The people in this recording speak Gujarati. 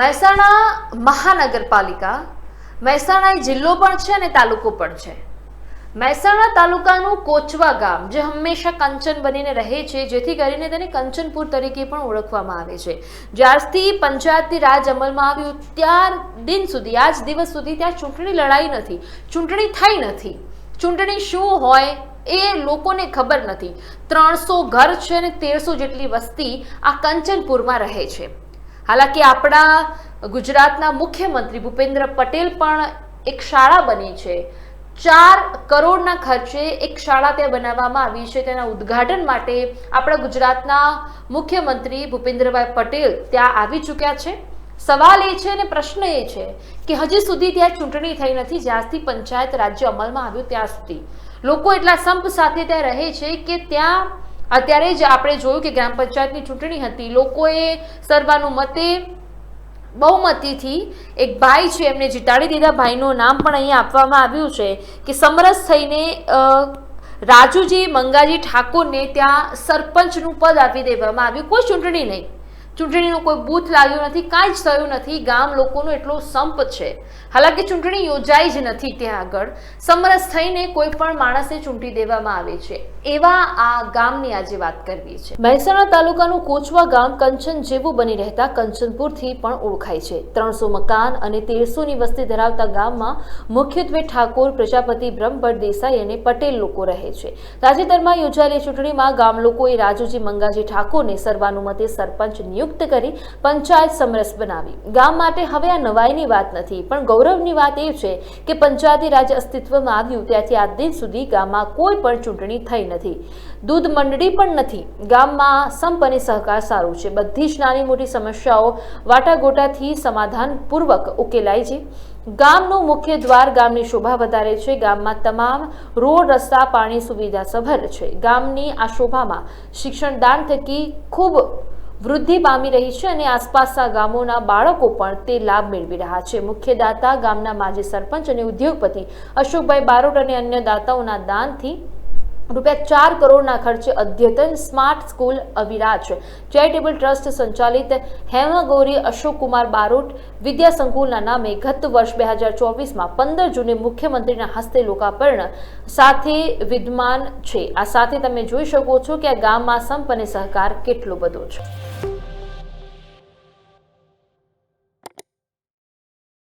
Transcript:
મહેસાણા મહાનગરપાલિકા. મહેસાણા જિલ્લો પણ છે અને તાલુકો પણ છે. મહેસાણા તાલુકાનું કોચવા ગામ, જે હંમેશા કંચન બનીને રહે છે, જેથી કરીને તેને કંચનપુર તરીકે પણ ઓળખવામાં આવે છે. જ્યારથી પંચાયતી રાજ અમલમાં આવ્યું ત્યાર દિન સુધી, આજ દિવસ સુધી ત્યાં ચૂંટણી લડાઈ નથી, ચૂંટણી થઈ નથી. ચૂંટણી શું હોય એ લોકોને ખબર નથી. ત્રણસો ઘર છે અને તેરસો જેટલી વસ્તી આ કંચનપુરમાં રહે છે. હાલાકી આપણા ગુજરાતના મુખ્યમંત્રી ભૂપેન્દ્ર પટેલ પણ એક શાળા બની છે. ચાર કરોડના ખર્ચે એક શાળા ત્યાં બનાવવામાં આવી છે. તેના ઉદ્ઘાટન માટે આપણા ગુજરાતના મુખ્યમંત્રી ભૂપેન્દ્રભાઈ પટેલ ત્યાં આવી ચૂક્યા છે. સવાલ એ છે અને પ્રશ્ન એ છે કે હજી સુધી ત્યાં ચૂંટણી થઈ નથી. જ્યારથી પંચાયત રાજ્ય અમલમાં આવ્યું ત્યાં સુધી. લોકો એટલા સંપ સાથે ત્યાં રહે છે કે ત્યાં અત્યારે જ આપણે જોયું કે ગ્રામ પંચાયતની ચૂંટણી હતી. લોકોએ સર્વાનુમતે બહુમતીથી એક ભાઈ છે, એમને જીતાડી દીધા. ભાઈનું નામ પણ અહીંયા આપવામાં આવ્યું છે કે સમરસ થઈને રાજુજી મંગાજી ઠાકોરને ત્યાં સરપંચનું પદ આપી દેવામાં આવ્યું. કોઈ ચૂંટણી નહીં. ચૂંટણીનું કોઈ બૂથ લાગ્યું નથી, કાંઈ જ થયું નથી. ગામ લોકોનો એટલો સંપ છે. હાલાકી ચૂંટણી યોજાઈ જ નથી ત્યાં આગળ. સમરસ થઈને કોઈ પણ માણસને ચૂંટી દેવામાં આવે છે. એવા આ ગામની આજે વાત કરવી છે. મહેસાણા તાલુકાનું કોચવા ગામ કંચન જેવું બની રહેતા કંચનપુરથી પણ ઓળખાય છે. ત્રણસો મકાન અને તેરસોની વસ્તી ધરાવતા ગામમાં મુખ્યત્વે ઠાકોર, પ્રજાપતિ, બ્રહ્મભટ્ટ દેસાઈ અને પટેલ લોકો રહે છે. તાજેતરમાં યોજાયેલી ચૂંટણીમાં ગામ લોકોએ રાજુજી મંગાજી ઠાકોરને સર્વાનુમતે સરપંચ નિયુક્ત કરી પંચાયત સમરસ બનાવી. ગામ માટે હવે આ નવાઈની વાત નથી, પણ ગૌરવની વાત એ છે કે પંચાયતી રાજ અસ્તિત્વમાં આવ્યું ત્યાંથી આ દિન સુધી ગામમાં કોઈ પણ ચૂંટણી થઈ નથી. દૂધ મંડળી પણ નથી. ગામમાં સંપ અને સહકાર સારું છે. બધી જ નાની મોટી સમસ્યાઓ વાટાગોટાથી સમાધાનપૂર્વક ઉકેલાય છે. ગામનું મુખ્ય દ્વાર ગામની શોભા વધારે છે. ગામમાં તમામ રોડ, રસ્તા, પાણી સુવિધા સભર છે. ગામની આ શોભામાં શિક્ષણદાન થકી ખૂબ વૃદ્ધિ પામી રહી છે અને આસપાસના ગામોના બાળકો પણ તે લાભ મેળવી રહ્યા છે. મુખ્ય દાતા ગામના માજી સરપંચ અને ઉદ્યોગપતિ અશોકભાઈ બારોટ અને અન્ય દાતાઓના દાનથી રૂપિયા ચાર કરોડના ખર્ચે અદ્યતન smart school Aviraj. Charitable trust સંચાલિત હેમગોરી અશોક કુમાર બારોટ વિદ્યા સંકુલના નામે ગત વર્ષ બે હજાર ચોવીસમાં પંદર જૂને મુખ્યમંત્રીના હસ્તે લોકાર્પણ સાથે વિદ્યમાન છે. આ સાથે તમે જોઈ શકો છો કે આ ગામમાં સંપ અને સહકાર કેટલો બધો છે.